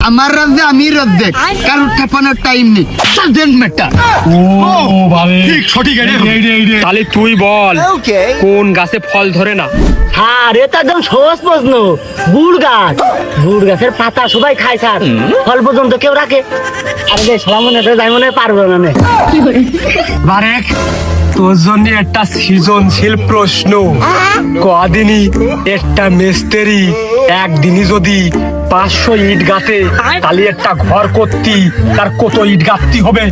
আমার রাজ্যে আমি রাজ্যে। কারোর ঠেপানোর টাইম নেই। সার্জেন্ট ম্যাটার ও ভাবে। ঠিক সঠিক। তাহলে তুই বল কোন গাছে ফল ধরে না? হ্যাঁ রে তো একদম সহজ প্রশ্ন। গুড় গাছ। গুড় গাছের পাতা সবাই খায় স্যার। ফল পর্যন্ত কেউ রাখে। আরে রে সালা মনে তো যাই মনে হয় পারব না নে। বারেক তোর জন্য একটা সৃজনশীল প্রশ্ন। কদিনই একটা মিস্ত্রি একদিনই যদি পাঁচশো ইট গাতে তাহলে একটা ঘর করতি তার কত ইট গাঁথতি হবে?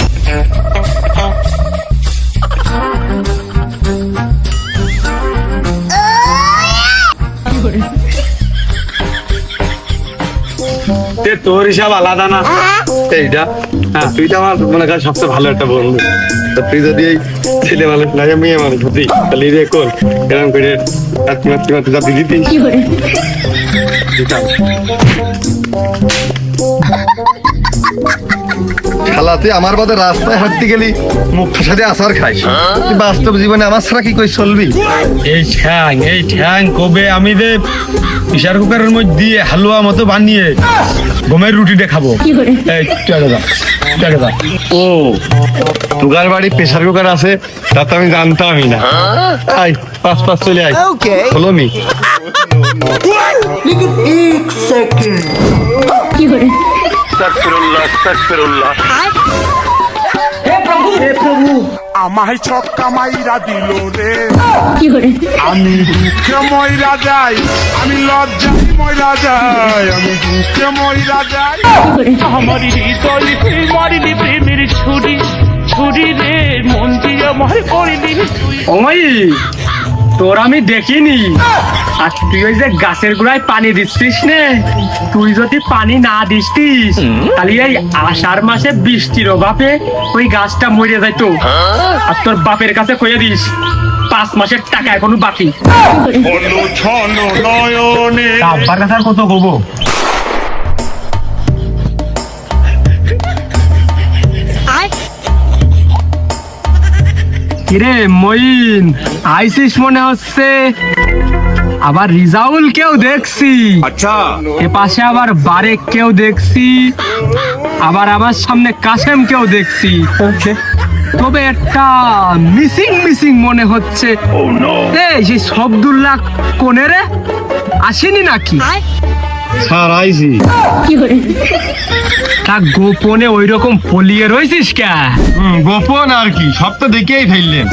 তে তোর হিসাব আলাদা না? এইটা? হ্যাঁ তুই তো আমার মনে কর সবচেয়ে ভালো একটা বন্ধু। তা তুই যদি এই ছেলে মানুষ না মেয়ে মানুষ হতি তাহলে রে কোন? এরকম করে আত্মী আত্মী মাত্রী দিদি দিতাম। শালাতে আমার বাদে রাস্তায় হাঁটতে গেলি মুখটার সাথে আসার খাইস। বাস্তব জীবনে আমার ছাড়া কি কই চলবি? এই ঠ্যাং এই ঠ্যাং কবে আমি যে প্রেশার কুকারের মধ্যে দিয়ে হালুয়া মতো বানিয়ে গমের রুটি দেখাবো এই তুই যা। ও তুগার বাড়ি প্রেসার কুকার আছে তা তো আমি জানতামই না। আই পাঁচ পাঁচ চলে আই হলো মি। আমায় ছক্কা মাইরা দিল রে। আমি দুঃখে ময়রা যাই আমি লজ্জায় ময়রা যাই আমি দুঃখে ময়রা যাই। আমার হৃদয় মারিনি প্রেমের ছুরি ছুরি রে মন দিয়ে আমার করিনি তুই। ওই তোর আমি দেখিনি। আর তুই ওই যে গাছের গোড়ায় পানি দিচ্ছিস নে? তুই যদি পানি না দিচ্ছিস তাহলে এই আষাঢ় মাসে বৃষ্টির অভাবে ওই গাছটা মরে যাইতো। আর তোর বাপের কাছে কয়ে দিস পাঁচ মাসের টাকা এখনও বাকি। আব্বার কাছে আর কত কবো কিরে মইন আইসিস মনে হচ্ছে। আবার রিজাউল কেউ দেখছি। আচ্ছা। এ পাশে আবার বারেক কেউ দেখছি। আবার আমার সামনে কাসেম কেউ দেখছি। তবে একটা মিসিং মিসিং মনে হচ্ছে। এই সেই শব্দুল্লাহ কোনে রে? আসেনি নাকি? স্যার আইছি তা গোপনে ওই রকম ফলিয়ে রয়েছিস কে? গোপন আর কি সব তো দেখেই ফেললেন।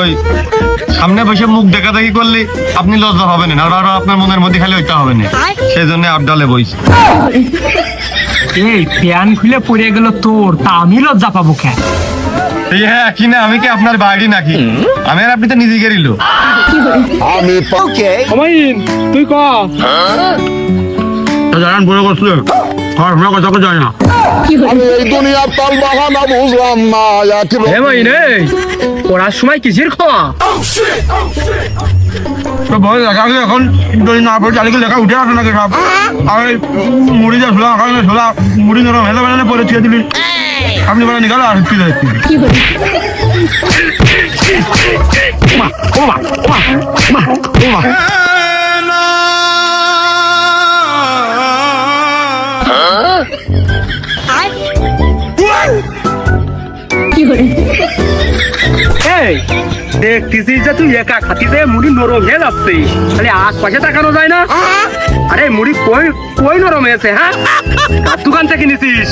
ওই সামনে বসে মুখ দেখা দেখি করলে আপনি লজ্জা হবেন না আর আর আপনার মনের মধ্যে খালি ওইটা হবে না। সেই জন্য আবডালে বইছি। এই প্যান খুলে পড়ে গেল তোর তা আমি লজ্জা পাবো কে? হ্যাঁ কি না আমি কি আপনার বাড়ি নাকি? আমি আর আপনি তো নিজে গেরিল। আমাইন তুই ক? জানান বড় করছিল আমরা কথা কথা জানি না। হে মাইন এই পড়ার সময় কিসের খাওয়া তো দেখা গেছে এখন যদি না পড়ে লেখা উঠে আসে নাকি সব? আর এই মুড়ি যা ঝোলা আকাশ ঝোলা মুড়ি নরম হেলে বেলে পরে ছুঁয়ে আপনি বলে নিকালো আর এই দেখতেছিস যে তুই একা খাতিতে মুড়ি নরম হয়ে যাচ্ছে তাহলে আশপাশে তাকানো যায় না? আরে, মুড়ি কই কই নরম হয়েছে হ্যাঁ? দোকান থেকে নিছিস?